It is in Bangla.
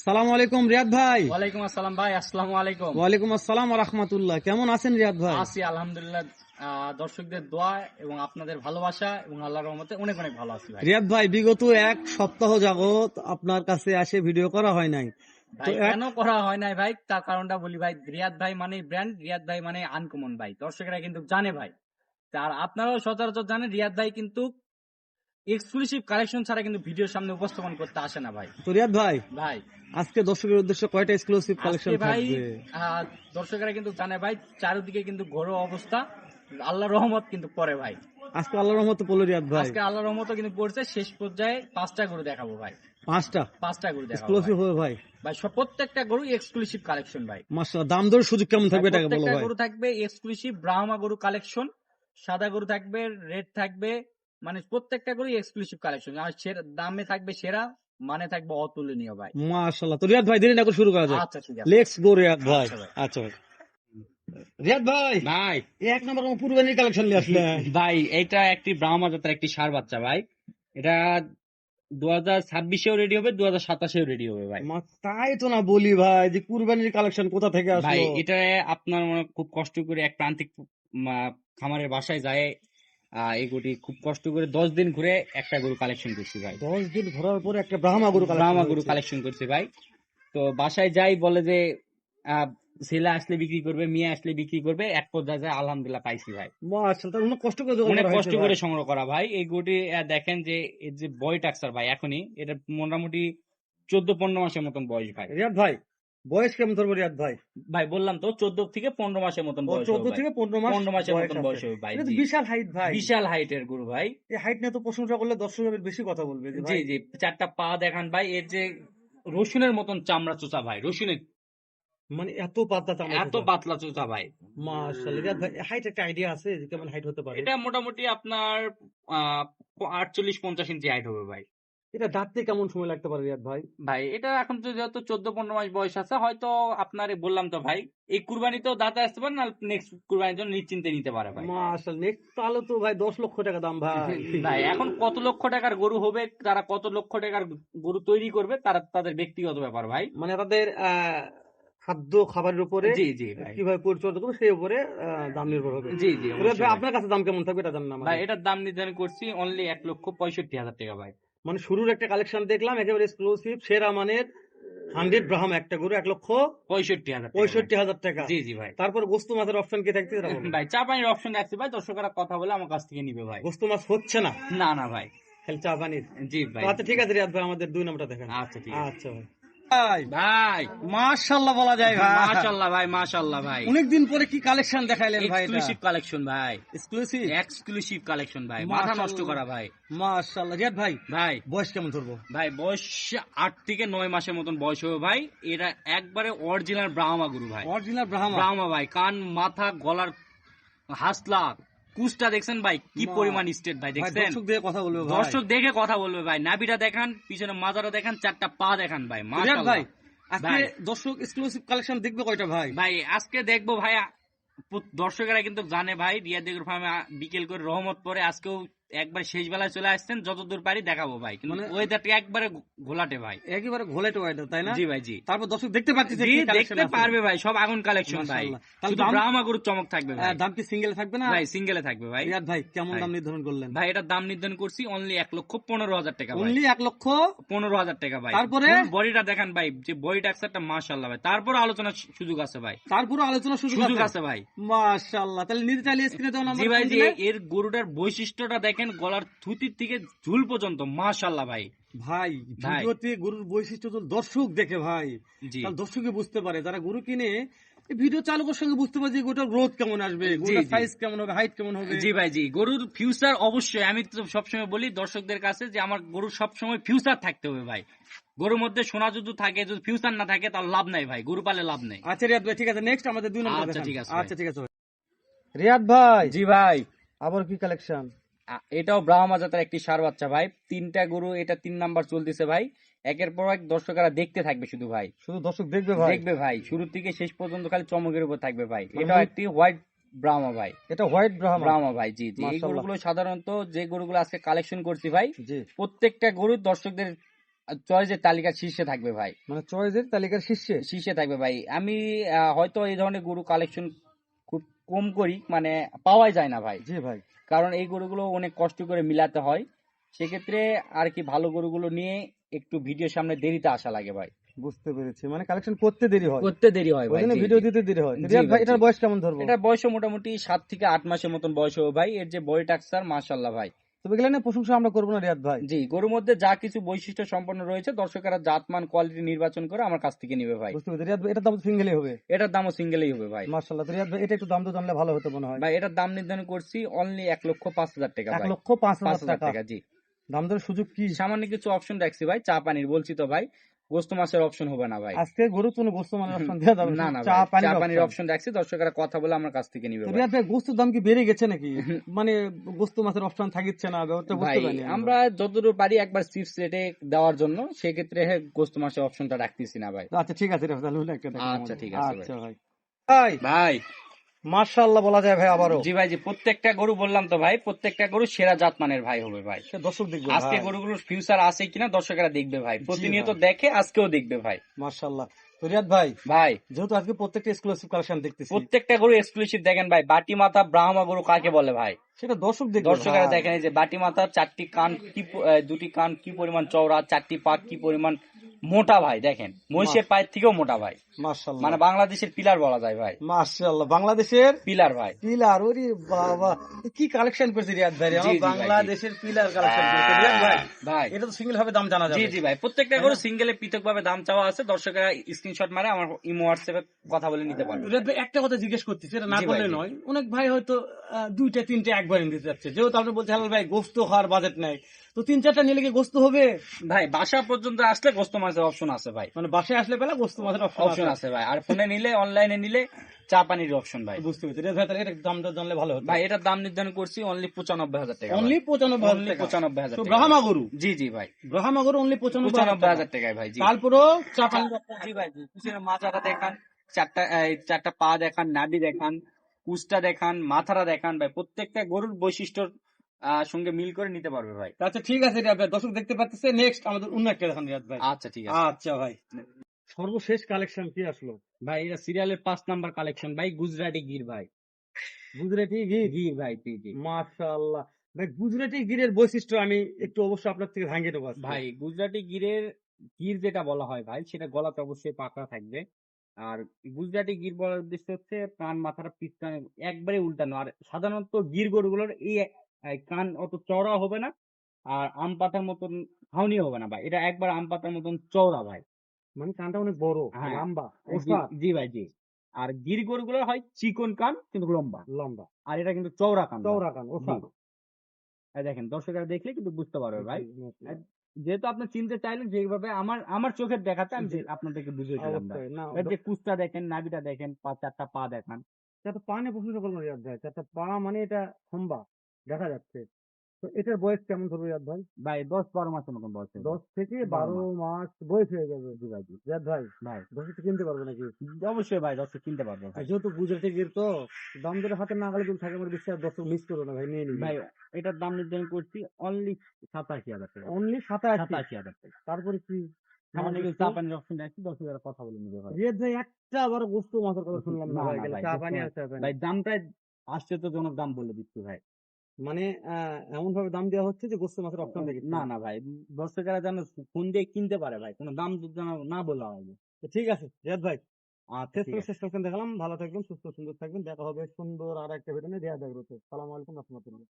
সালাম আলাইকুম রিয়াদ ভাই। ওয়ালাইকুম আসসালাম ভাই আসসালামু আলাইকুম। ওয়ালাইকুম আসসালাম রহমতুল্লাহ। কেমন আছেন রিয়াদ ভাই? আছি আলহামদুলিল্লাহ। দর্শকদের দোয়া এবং আপনাদের ভালোবাসা এবং আল্লাহর রহমতে অনেক অনেক ভালো আছি ভাই। রিয়াদ ভাই বিগত এক সপ্তাহ যাবত আপনার কাছে আসে ভিডিও করা হয় নাই। কেন করা হয় নাই ভাই? তার কারণটা বলি ভাই রিয়াদ ভাই মানে ব্র্যান্ড রিয়াদ ভাই মানে আনকমন ভাই। দর্শকরা কিন্তু জানে ভাই। আর আপনারাও সচরাচর জানেন রিয়াদ ভাই কিন্তু এক্সক্লুসিভ কালেকশন ছাড়া কিন্তু ভিডিওর সামনে উপস্থাপন করতে আসে না ভাই। তো রিয়াদ ভাই ভাই। আজকে দর্শকের উদ্দেশ্যে কয়টা এক্সক্লুসিভ কালেকশন ভাই দর্শকেরা কিন্তু জানে ভাই চারিদিকে কিন্তু ঘরোয়া অবস্থা আল্লাহর রহমত কিন্তু পরে ভাই। আজকে আল্লাহর রহমতে বলো রিয়াদ ভাই। আজকে আল্লাহর রহমত কিন্তু পড়ছে শেষ পর্যায়ে পাঁচটা গরু দেখাবো ভাই। পাঁচটা? পাঁচটা গরু দেখাবো এক্সক্লুসিভ। হবে ভাই? ভাই সব প্রত্যেকটা গরু এক্সক্লুসিভ কালেকশন ভাই। মাশাআল্লাহ দাম দর সুযোগ কেমন থাকবে এটাকে বলো প্রত্যেকটা ভাই? গরু থাকবে এক্সক্লুসিভ ব্রাহ্মা গরু কালেকশন সাদা গরু থাকবে রেড থাকবে মানে প্রত্যেকটা গরু এক্সক্লুসিভ কালেকশন আর সেরা দামে থাকবে সেরা মানে থাকবে অতুলনীয় ভাই। মাশাআল্লাহ। তো রিয়াদ ভাই দেরি না করে শুরু করা যাক। আচ্ছা ঠিক আছে। লেটস গো রিয়াদ ভাই। আচ্ছা ভাই। আচ্ছা রিয়াদ ভাই ভাই। এক নম্বর পূর্বানির কালেকশন নিয়ে আসলে। ভাই এটা একটি ব্রাহ্মা জাতের একটি সার বাচ্চা ভাই। এটা দু হাজার ছাব্বিশেও রেডি হবে দু হাজার সাতাশেও রেডি হবে ভাই। তাই তো না বলি ভাই যে কুরবানির কালেকশন কোথা থেকে ভাই এটা আপনার মনে খুব কষ্ট করে এক প্রান্তিক খামারের বাসায় যায় এই গরুটি খুব কষ্ট করে দশ দিন ঘুরে একটা গরু কালেকশন করছি ভাই। দশ দিন ঘোরার পরে একটা ব্রাহ্মা গরু ব্রাহ্মা গরু কালেকশন করছি ভাই। তো বাসায় যাই বলে যে ছেলে আসলে বিক্রি করবে মেয়ে আসলে বিক্রি করবে এক পর্যায়ে যায় আলহামদুলিল্লাহ পাইছি ভাই। অনেক কষ্ট করে অনেক কষ্ট করে সংগ্রহ করা ভাই। এই গরুটি দেখেন যে এর যে বয় টাক্সার ভাই এখনই এটা মোটামুটি চোদ্দ পনেরো মাসের মতন বয়স ভাই। রিয়াদ ভাই বয়স কেমন ধরবো রিয়াদ ভাই? ভাই বললাম তো চোদ্দ থেকে পনেরো মাসের মতন চোদ্দ থেকে পনেরো মাস পনেরো মাসের মতন বয়স হবে ভাই। বিশাল হাইট ভাই। বিশাল হাইটের গরু ভাই। এই হাইট নিয়ে তো প্রশংসা করলে দর্শক বেশি কথা বলবে জি জি চারটা পা দেখান ভাই এর যে রসুনের মতন চামড়া চোচা ভাই রসুনের। মানে এত পাতলা চামড়া এত পাতলা চোচা ভাই। মাশাআল্লাহ ভাই হাইট একটা আইডিয়া আছে যে কেমন হাইট হতে পারে। এটা মোটামুটি আপনার আহ আটচল্লিশ পঞ্চাশ ইঞ্চি হাইট হবে ভাই। এটা দাঁততে কেমন সময় লাগতে পারে রিয়াদ ভাই? ভাই এটা এখন তো যেহেতু চোদ্দ পনেরো মাস বয়স আছে হয়তো আপনার বললাম তো ভাই এই কুরবানিতেও দাঁতে আসতে পারে না নেক্সট কুরবানির জন্য নিশ্চিন্তে নিতে পারে ভাই। মাশাআল্লাহ নেক্সট তাহলে তো ভাই দশ লক্ষ টাকা দাম ভাই। ভাই এখন কত লক্ষ টাকার গরু হবে তারা কত লক্ষ টাকার গরু তৈরি করবে তারা তাদের ব্যক্তিগত ব্যাপার ভাই। মানে তাদের আহ, খাদ্য খাবারের উপরে জি জি ভাই। কীভাবে পরিচর্যা করবে সেই উপরে দাম নির্ভর হবে। জি জি। আপনার কাছে দাম কেমন থাকবে এটা জানেন না ভাই এটার দাম নির্ধারণ করছি অনলি এক লক্ষ পঁয়ষট্টি হাজার টাকা ভাই। মানে শুরুর একটা কালেকশন দেখলাম একেবারে এক্সক্লুসিভ সেরা মানের হান্ড্রেড ব্রাহাম একটা গরু এক লক্ষ পঁয়ষট্টি হাজার পঁয়ষট্টি হাজার টাকা। জি জি ভাই। তারপর গোস্ত মাছের অপশন কি থাকছে ভাই চা পানির অপশন রাখছি ভাই দর্শকরা কথা বলে আমার কাছ থেকে নিবে ভাই। গোস্ত মাছ হচ্ছে না? না না ভাই। খালি চা পানির। জি ভাই। আচ্ছা ঠিক আছে রিয়াদ ভাই আমাদের দুই নম্বরটা দেখেন। আচ্ছা ঠিক আছে। আচ্ছা ভাই। ভাই ভাই। মাশাআল্লাহ বলা যায় ভাই। মাশাল্লাহ ভাই মাশাল্লাহ ভাই। অনেকদিন পরে কি কালেকশন দেখাইলেন ভাই এক্সক্লুসিভ কালেকশন ভাই। এক্সক্লুসিভ এক্সক্লুসিভ কালেকশন ভাই। মাথা নষ্ট করা ভাই। মাশাআল্লাহ। রিয়াদ ভাই ভাই। বয়স কেমন ধরবো? ভাই বয়স আট থেকে নয় মাসের মতন বয়স হবে ভাই। এটা একবারে অরিজিনাল ব্রাহ্মা গুরু ভাই। অরিজিনাল ব্রাহ্মা ব্রাহ্মা ভাই। কান মাথা গলার হাসলা কুচটা দেখছেন ভাই? কি পরিমাণ স্টেট ভাই দেখছেন? দর্শক দিয়ে কথা বলবে দর্শক দেখে কথা বলবে ভাই নাভিটা দেখান পিছনে মাজারা দেখান চারটা পা দেখান ভাই ভাই আজকে দর্শক এক্সক্লুসিভ কালেকশন দেখবে কয়টা ভাই? ভাই আজকে দেখব ভাই দর্শকেরা কিন্তু জানে ভাই রিয়াদ ফার্মে বিকেল করে রহমত পরে আজকেও একবার শেষ বেলায় চলে আসছেন যতদূর পারি দেখাবো ভাই। মানে- ওয়েদারটা একবারে ঘোলাটে ভাই। একেবারে ঘোলেটো এটা তাই না? জি ভাই জি। তারপর দর্শক দেখতে পাচ্ছি যে জি দেখতে পারবে ভাই সব আগুন কালেকশন ভাই। শুধু ব্রাহ্মা গরুর চমক থাকবে ভাই। দাম কি সিঙ্গেল থাকবে না? ভাই সিঙ্গেলে থাকবে ভাই। রিয়াদ ভাই কেমন দাম নির্ধারণ করলেন? ভাই এটার দাম নির্ধারণ করছি অনলি এক লক্ষ পনেরো হাজার টাকা ভাই। অনলি এক লক্ষ পনেরো হাজার টাকা ভাই। তারপরে? বডিটা দেখান ভাই যে বডি টাক্সারটা মাশাল্লাহ ভাই। তারপর আলোচনার সু- সুযোগ আছে ভাই। তারপরে আলোচনা সুযোগ আছে? ভাই। মাশাআল্লাহ তাহলে নিতে চাইলে স্ক্রিনে দেওয়া নাম্বার জি ভাই যে এর গরুটার বৈশিষ্ট্যটা দেখেন গলার থুতির থেকে ঝুল পর্যন্ত মাশাল্লাহ ভাই। ভাই ভাই। ভিডিওতে গরুর বৈশিষ্ট্য তো দর্শক দেখে ভাই। দর্শকে বুঝতে পারে যারা গরু কিনে ভিডিও চালকের সঙ্গে বুঝতে পারে যে গরুটার গ্রোথ কেমন আসবে গরুটার সাইজ কেমন হবে হাইট কেমন হবে। জি ভাই জি। গরুর ফিউচার অবশ্যই আমি তো সবসময় বলি দর্শকদের কাছে যে আমার গরুর সবসময় ফিউচার থাকতে হবে ভাই। গরুর মধ্যে সোনা যদি থাকে যদি ফিউচার না থাকে তাহলে লাভ নাই ভাই গরু পালে লাভ নেই। আচ্ছা রিয়াদ ভাই ঠিক আছে নেক্সট আমাদের দুই নম্বর আচ্ছা, ঠিক আছে ভাই। আচ্ছা ঠিক আছে রিয়াদ ভাই। জি ভাই। আবার কি কালেকশন এটাও ব্রাহ্মা জাতের একটি সার বাচ্চা ভাই। তিনটা গরু এটা তিন নাম্বার চলতেছে ভাই। একের পর এক দর্শকেরা দেখতে থাকবে শুধু ভাই। শুধু দর্শক দেখবে ভাই? দেখবে ভাই। শুরু থেকে শেষ পর্যন্ত খালি চমকের উপর থাকবে ভাই। মানে এটাও একটি হোয়াইট ব্রাহ্মা ভাই। এটা হোয়াইট ব্রাহ্মা। ব্রাহ্মা ভাই জি জি। এই গরুগুলো সাধারণত যে গরুগুলো আজকে কালেকশন করছি ভাই প্রত্যেকটা গরু দর্শকদের চয়েসের তালিকার শীর্ষে থাকবে ভাই। মানে চয়েসের তালিকার শীর্ষে? শীর্ষে থাকবে ভাই। আমি হয়তো এই ধরনের গরু কালেকশন কম করি মানে পাওয়াই যায় না ভাই। জি ভাই। কারণ এই গরুগুলো অনেক কষ্ট করে মিলাতে হয়। সেক্ষেত্রে আর কি ভালো গরুগুলো নিয়ে একটু ভিডিও সামনে দেরিতে আসা লাগে ভাই। বুঝতে পেরেছি। মানে কালেকশন করতে দেরি হয়। করতে দেরি হয় ভাই মানে ভিডিও দিতে দেরি হয়। ভাই, এটার বয়স কেমন ধরবো? এটা বয়স মোটামুটি সাত থেকে আট মাসের মতন বয়স হবে ভাই। এর যে বডি টাক্সার মাশাআল্লাহ ভাই। তবে প্রশংসা আমরা করব না রিয়াদ ভাই। জি গরুর মধ্যে যা কিছু বৈশিষ্ট্য সম্পন্ন রয়েছে দর্শকেরা জাতমান কোয়ালিটি নির্বাচন করে আমার কাছ থেকে নিবে ভাই। বুঝতে পেরেছি। রিয়াদ ভাই এটার দাম সিঙ্গেলই হবে। এটার দামও সিঙ্গেলই হবে ভাই। মার্শাল্লাহ রিয়াদ ভাই এটা একটু দাম তো জানলে ভালো হতো মনে হয়। ভাই এটার দাম নির্ধারণ করছি অনলি এক লক্ষ পাঁচ হাজার টাকা এক লক্ষ পাঁচ হাজার টাকা। জি। দাম দরের সুযোগ কি? সামান্য কিছু অপশন রাখছি ভাই চা পানির বলছি তো ভাই। গোস্ত মাছের অপশন হবে না ভাই। আজকে গরু কোনো গোস্ত মানের অপশন দেওয়া যাবে না। না চা পানির চা পানির অপশন রাখছি দর্শকেরা কথা বলে আমার কাছ থেকে নিবে। রিয়াদ ভাই গোস্তের দাম কি বেড়ে গেছে নাকি? মানে গোস্ত মাছের অপশন থাকিচ্ছে না ব্যাপারটা ভাই বুঝতে পারিনি আমরা যতদূর পারি একবার চিপস রেটে দেওয়ার জন্য সেক্ষেত্রে গোস্ত মাছের অপশনটা রাখতেছি না ভাই। আচ্ছা ঠিক আছে তাহলে একটা আচ্ছা, ঠিক আছে ভাই। আচ্ছা ভাই ভাই। ভাই। মার্শাল্লাহ বলা যায় ভাই আবারও। জি ভাই জি প্রত্যেকটা গরু বললাম তো ভাই প্রত্যেকটা গরু সেরা জাত মানের ভাই হবে ভাই। দর্শক দেখবে আজকে গরুগুলোর ফিউচার আছে কিনা দর্শকেরা দেখবে ভাই। প্রতিনিয়ত দেখে আজকেও দেখবে ভাই। মার্শাল্লাহ রিয়াদ ভাই ভাই। যেহেতু আজকে প্রত্যেকটা এক্সক্লুসিভ কালেকশন দেখতেছি। প্রত্যেকটা গরু এক্সক্লুসিভ দেখেন ভাই বাটি মাথা ব্রাহ্মা গরু কাকে বলে ভাই? সেটা দর্শক দেখবে। দর্শকেরা ভাই। দেখেন যে বাটি মাথা চারটি কান কি দুটি কান কি পরিমাণ চওড়া চারটি পাক কি পরিমাণ মোটা ভাই দেখেন। মহিষের পায়ের থেকেও মোটা ভাই। মার্শাল্লাহ মানে বাংলাদেশের পিলার বলা যায় ভাই। মার্শাল্লাহ বাংলাদেশের পিলার ভাই। পিলার ওরে বাবা। কি কালেকশন করেছে রিয়াদ ভাই বাংলাদেশের পিলার কালেকশন করেছে। রিয়াদ ভাই ভাই। এটা তো সিঙ্গেল ভাবে দাম জানা যাবে। জি জি ভাই প্রত্যেকটা করে সিঙ্গেলে পৃথক ভাবে দাম চাওয়া আছে। দর্শকেরা স্ক্রিনশট মারে আমার ইমো হোয়াটসঅ্যাপে কথা বলে নিতে পারবে। রিয়াদ ভাই একটা কথা জিজ্ঞেস করতেছি এটা না করলে নয়। অনেক ভাই হয়তো দুইটা তিনটে একবার নিতে যাচ্ছে। যেহেতু আপনি বলছেন হালাল ভাই গোস্ত খাওয়ার বাজেট নাই। তো তিন চারটা নিলে কি গোস্ত হবে? ভাই বাসা পর্যন্ত আসলে গোস্ত মাছের অপশন আছে ভাই। মানে বাসায় আসলে পেলা গোস্ত মাছের অপশন অপশন আছে। ভাই। আর ফোনে নিলে অনলাইনে নিলে চা পানির অপশন ভাই। বুঝতে পেরেছি। রিয়াদ ভাই তাহলে এটা দামটা জানলে ভালো হতো। ভাই এটার দাম নির্ধারণ করছি অনলি পঁচানব্বই হাজার টাকা অনলি পঁচানব্বই অনলি হাজার টাকা। পঁচানব্বই হাজার তো টাকা ব্রাহ্মা গরু? জি জি ভাই। ব্রাহ্মা গরু অনলি হাজার টাকায় ভাই জি। তারপরও চাপানি জি ভাই জি। পিছনের মাথাটা দেখান চারটা চারটা পা দেখান নাভি দেখান। কুচটা দেখান মাথাটা দেখান ভাই। প্রত্যেকটা গরুর বৈশিষ্ট্যর আহ, সঙ্গে মিল করে নিতে পারবে ভাই। আচ্ছা ঠিক আছে রিয়াদ ভাই। দর্শক দেখতে পাচ্ছে নেক্সট আমাদের অন্য একটা দেখান রিয়াদ ভাই। আচ্ছা ঠিক আছে। আচ্ছা ভাই। সর্বশেষ কালেকশন কি আসলো? ভাই এটা সিরিয়ালের পাঁচ নাম্বার কালেকশন ভাই গুজরাটি গির ভাই। গুজরাটি গির? গির ভাই জি জি। মাশাআল্লাহ। ভাই গুজরাটি গিরের বৈশিষ্ট্য আমি একটু অবশ্য আপনার থেকে ভাঙিয়ে দেবো ভাই গুজরাটি গিরের গির যেটা বলা হয় ভাই সেটা গলাতে অবশ্যই পাকড়া থাকবে। আর গুজরাটি গির বলার উদ্দেশ্য হচ্ছে কান মাথাটা পিছনে একবারে উল্টানো। আর সাধারণত গির গরুগুলোর এই কান অত চওড়া হবে না আর আম পাতার মতন খাওনি হবে না ভাই। এটা একবার আম পাতার মতন চওড়া ভাই। মানে কানটা অনেক বড় হ্যাঁ। লম্বা জি- ওস্তাদ। জি ভাই জি। আর গির গরুগুলো হয় চিকন কান কিন্তু লম্বা। লম্বা। আর এটা কিন্তু চওড়া কান চওড়া কান ওস্তাদ। এই দেখেন দর্শকরা দেখলে কিন্তু বুঝতে পারবে ভাই। যেহেতু আপনি চিনতে চাইলেন যেভাবে আমার আমার চোখের দেখাতে আমি। আপনাদেরকে বুঝিয়ে দিলাম যে কুচটা দেখেন নাভিটা দেখেন পা চারটা পা দেখান। চারটা পা নিয়ে প্রশ্ন করলাম চারটা পা মানে এটা খম্বা দেখা যাচ্ছে। তো এটার বয়স কেমন ধরবে রিয়াদ ভাই? ভাই দশ বারো মাসের মতন বয়স। দশ থেকে বারো মাস। বয়স হয়ে যাবে জি ভাই। ভাই ভাই। দশ তো কিনতে পারবে নাকি? অবশ্যই ভাই দশ কিনতে পারব যেহেতু গুজরাটি গির তো দাম ধরে হাতে না গেলে থাকে আমার বিশ্বাস দর্শক মিস করো না ভাই নিয়ে নিবি। ভাই এটার দাম নির্ধারণ করছি অনলি সাতাশি হাজার টাকা। অনলি সাতাশি? সাতাশি হাজার টাকা। তারপরে কি? সামান্য কিছু চা পানির অপশন আছে দশ হাজার কথা বলে ভাই। একটা আবার গোস্ত মাছের কথা শুনলাম না ভাই চা পানি আর চা পানি। ভাই দামটাই আশ্চর্যজনক দাম বলে দিচ্ছি ভাই। মানে এমন ভাবে দাম দেওয়া হচ্ছে যে গোস্ত মাছের অপশন দেখি না না ভাই দর্শকেরা যেন ফোন দিয়ে কিনতে পারে ভাই কোনো দাম যেন না বলা হয়। ঠিক আছে রিয়াদ ভাই। আর শেষ দেখালাম। ভালো থাকবেন সুস্থ সুন্দর থাকবেন। দেখা হবে সুন্দর আর একটা ভিডিও নিয়ে। রিয়াদ আগ্রত সালাম আলাইকুম রহমতুল্লাহ